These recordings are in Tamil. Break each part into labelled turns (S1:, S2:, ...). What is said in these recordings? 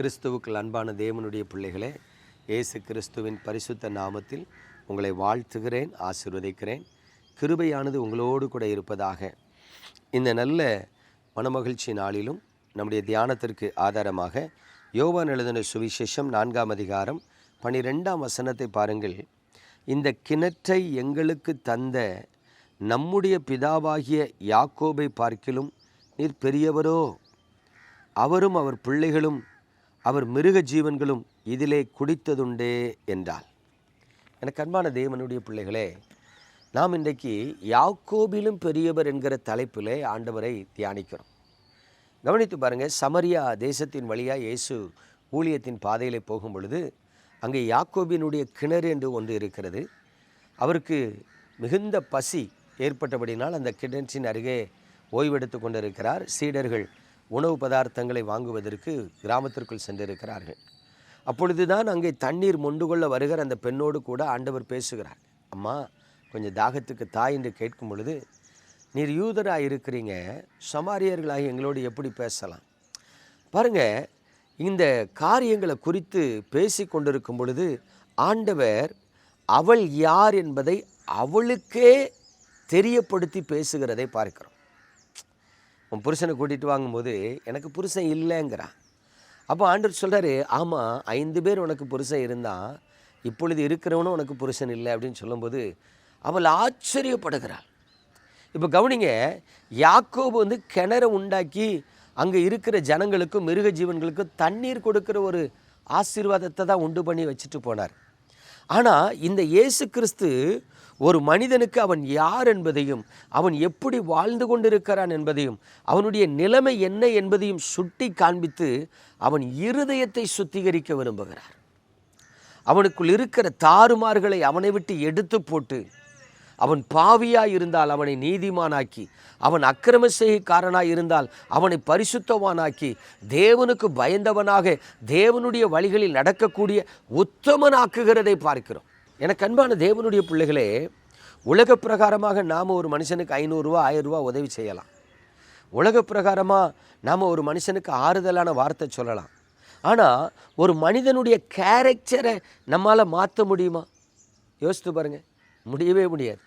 S1: கிறிஸ்துவுக்குள் அன்பான தேவனுடைய பிள்ளைகளே இயேசு கிறிஸ்துவின் பரிசுத்த நாமத்தில் உங்களை வாழ்த்துகிறேன் ஆசிர்வதிக்கிறேன். கிருபையானது உங்களோடு கூட இருப்பதாக. இந்த நல்ல மனமகிழ்ச்சி நாளிலும் நம்முடைய தியானத்திற்கு ஆதாரமாக யோவான் எழுதின சுவிசேஷம் நான்காம் அதிகாரம் பனிரெண்டாம் வசனத்தை பாருங்கள். இந்த கிணற்றை எங்களுக்கு தந்த நம்முடைய பிதாவாகிய யாக்கோபை பார்க்கிலும் நீர் பெரியவரோ? அவரும் அவர் பிள்ளைகளும் அவர் மிருக ஜீவன்களும் இதிலே குடித்ததுண்டே என்றார் எனக்கு அன்பான தேவனுடைய பிள்ளைகளே நாம் இன்றைக்கு யாக்கோபிலும் பெரியவர் என்கிற தலைப்பிலே ஆண்டவரை தியானிக்கிறோம். கவனித்து பாருங்கள் சமரியா தேசத்தின் வழியாக இயேசு ஊழியத்தின் பாதையிலே போகும் பொழுது அங்கே யாக்கோபினுடைய கிணறு என்று ஒன்று இருக்கிறது. அவருக்கு மிகுந்த பசி ஏற்பட்டபடினால் அந்த கிணற்றின் அருகே ஓய்வெடுத்து கொண்டிருக்கிறார். சீடர்கள் உணவு பதார்த்தங்களை வாங்குவதற்கு கிராமத்திற்குள் சென்றிருக்கிறார்கள். அப்பொழுதுதான் அங்கே தண்ணீர் மொண்டு கொள்ள வருகிற அந்த பெண்ணோடு கூட ஆண்டவர் பேசுகிறார். அம்மா கொஞ்சம் தாகத்துக்கு தாய் என்று கேட்கும் பொழுது நீர் யூதராக இருக்கிறீங்க சமாரியர்களாக எங்களோடு எப்படி பேசலாம்? பாருங்க இந்த காரியங்களை குறித்து பேசி கொண்டிருக்கும் பொழுது ஆண்டவர் அவள் யார் என்பதை அவளுக்கே தெரியப்படுத்தி பேசுகிறதை பார்க்கிறோம். உன் புருஷனை கூட்டிகிட்டு வாங்கும்போது எனக்கு புருஷன் இல்லைங்கிறான். அப்போ ஆண்டவர் சொல்கிறாரு ஆமாம் ஐந்து பேர் உனக்கு புருஷன் இருந்தால் இப்பொழுது இருக்கிறவனும் உனக்கு புருஷன் இல்லை அப்படின்னு சொல்லும்போது அவள் ஆச்சரியப்படுகிறாள். இப்போ கவனிங்க யாக்கோபு வந்து கிணற உண்டாக்கி அங்கே இருக்கிற ஜனங்களுக்கும் மிருக ஜீவன்களுக்கும் தண்ணீர் கொடுக்குற ஒரு ஆசீர்வாதத்தை தான் உண்டு பண்ணி வச்சுட்டு போனார். ஆனால் இந்த இயேசு கிறிஸ்து ஒரு மனிதனுக்கு அவன் யார் என்பதையும் அவன் எப்படி வாழ்ந்து கொண்டிருக்கிறான் என்பதையும் அவனுடைய நிலைமை என்ன என்பதையும் சுட்டி காண்பித்து அவன் இருதயத்தை சுத்திகரிக்க விரும்புகிறார். அவனுக்குள் இருக்கிற தாறுமாறுகளை அவனை விட்டு எடுத்து போட்டு அவன் பாவியாய் இருந்தால் அவனை நீதிமானாக்கி அவன் அக்கிரம செய்கைக்காரனாய் இருந்தால் அவனை பரிசுத்தவானாக்கி தேவனுக்கு பயந்தவனாக தேவனுடைய வழிகளில் நடக்கக்கூடிய உத்தமனாக்குகிறதை பார்க்கிறோம். எனக்கு அன்பான தேவனுடைய பிள்ளைகளே உலக பிரகாரமாக நாம் ஒரு மனுஷனுக்கு ஐநூறுரூவா ஆயிரம் ரூபா உதவி செய்யலாம். உலக பிரகாரமாக நாம் ஒரு மனுஷனுக்கு ஆறுதலான வார்த்தை சொல்லலாம். ஆனால் ஒரு மனிதனுடைய கேரக்டரை நம்மால் மாற்ற முடியுமா? யோசித்து பாருங்கள் முடியவே முடியாது.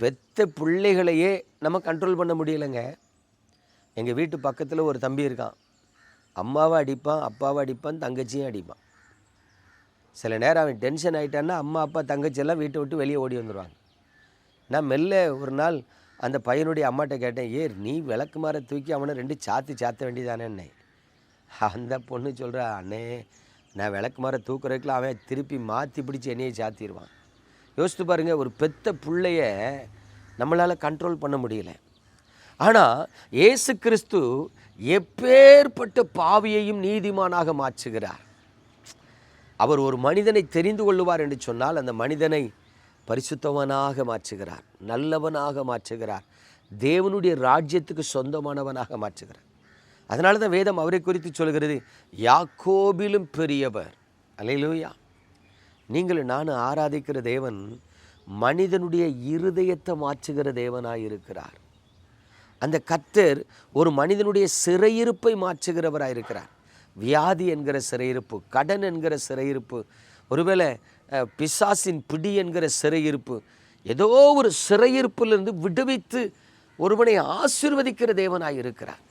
S1: பெத்த பிள்ளைகளையே நம்ம கண்ட்ரோல் பண்ண முடியலைங்க. எங்கள் வீட்டு பக்கத்தில் ஒரு தம்பி இருக்கான். அம்மாவை அடிப்பான் அப்பாவை அடிப்பான் தங்கச்சியும் அடிப்பான். சில நேரம் அவன் டென்ஷன் ஆகிட்டான்னா அம்மா அப்பா தங்கச்சியெல்லாம் வீட்டை விட்டு வெளியே ஓடி வந்துடுவாங்க நான் மெல்ல ஒரு நாள் அந்த பையனுடைய அம்மாட்ட கேட்டேன் ஏ நீ விளக்கு மாற தூக்கி அவனை ரெண்டு சாத்தி சாத்த வேண்டியதானே அந்த பொண்ணு சொல்கிறா அண்ணே நான் விளக்கு மாற தூக்குறதுக்குள்ள அவன் திருப்பி மாற்றி பிடிச்சி என்னையை சாத்திடுவான் யோசித்து பாருங்கள் ஒரு பெத்த பிள்ளைய நம்மளால் கண்ட்ரோல் பண்ண முடியல. ஆனால் இயேசு கிறிஸ்து எப்பேற்பட்ட பாவியையும் நீதிமானாக மாற்றுகிறார். அவர் ஒரு மனிதனை தெரிந்து கொள்ளுவார் என்று சொன்னால் அந்த மனிதனை பரிசுத்தவனாக மாற்றுகிறார் நல்லவனாக மாற்றுகிறார் தேவனுடைய ராஜ்யத்துக்கு சொந்தமானவனாக மாற்றுகிறார். அதனால தான் வேதம் அவரை குறித்து சொல்கிறது யாக்கோபிலும் பெரியவர். அலையிலூயா நீங்கள் நான் ஆராதிக்கிற தேவன் மனிதனுடைய இருதயத்தை மாற்றுகிற தேவனாக இருக்கிறார் அந்த கத்தர் ஒரு மனிதனுடைய சிறையிருப்பை மாற்றுகிறவராக இருக்கிறார் வியாதி என்கிற சிறையிருப்பு கடன் என்கிற சிறையிருப்பு ஒருவேளை பிசாசின் பிடி என்கிற சிறையிருப்பு ஏதோ ஒரு சிறையிருப்பிலிருந்து விடுவித்து ஒருவனை ஆசிர்வதிக்கிற தேவனாக இருக்கிறார்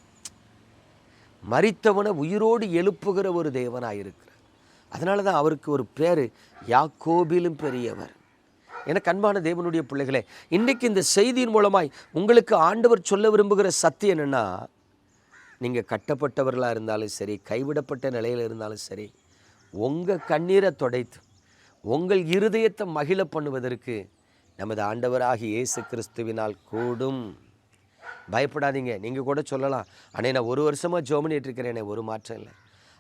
S1: மறித்தவனை உயிரோடு எழுப்புகிற ஒரு தேவனாக இருக்கிறார் அதனால தான் அவருக்கு ஒரு பேர் யாக்கோபிலும் பெரியவர். எனக்கு அன்பான தேவனுடைய பிள்ளைகளே இன்றைக்கு இந்த செய்தியின் மூலமாய் உங்களுக்கு ஆண்டவர் சொல்ல விரும்புகிற சத்தியம் என்னென்னா நீங்கள் கட்டப்பட்டவர்களாக இருந்தாலும் சரி கைவிடப்பட்ட நிலையில் இருந்தாலும் சரி உங்கள் கண்ணீரை தொடைத்து உங்கள் இருதயத்தை மகிழ பண்ணுவதற்கு நமது ஆண்டவராகி இயேசு கிறிஸ்துவினால் கூடும். பயப்படாதீங்க. நீங்கள் கூட சொல்லலாம். ஆனால் நான் ஒரு வருஷமாக ஜோமனிட்டு இருக்கிறேன். ஒரு மாற்றம் இல்லை.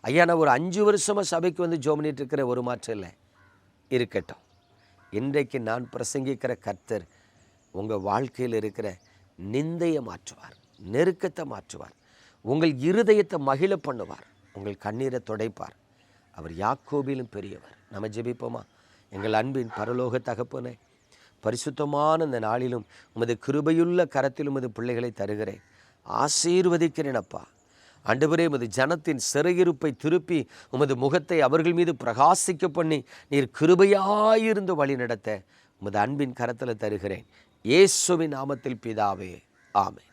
S1: ஐயா நான் ஒரு அஞ்சு வருஷமாக சபைக்கு வந்து ஜோ பண்ணிட்டு ஒரு மாற்றம் இல்லை. இருக்கட்டும். இன்றைக்கு நான் பிரசங்கிக்கிற கர்த்தர் உங்கள் வாழ்க்கையில் இருக்கிற நிந்தையை மாற்றுவார் நெருக்கத்தை மாற்றுவார் உங்கள் இருதயத்தை மகிழ பண்ணுவார் உங்கள் கண்ணீரை துடைப்பார். அவர் யாக்கோபிலும் பெரியவர். நம்ம ஜெபிப்போமா? எங்கள் அன்பின் பரலோக தகப்பனே பரிசுத்தமான இந்த நாளிலும் உமது கிருபையுள்ள கரத்திலும் உமது பிள்ளைகளை தருகிறேன். ஆசீர்வதிக்கிறேன் அப்பா. ஆண்டவரே உமது ஜனத்தின் சிறையிருப்பை திருப்பி உமது முகத்தை அவர்கள் மீது பிரகாசிக்க பண்ணி நீர் கிருபையாயிருந்து வழி நடத்த உமது அன்பின் கரத்தில் தருகிறேன். இயேசுவின் நாமத்தில் பிதாவே ஆமை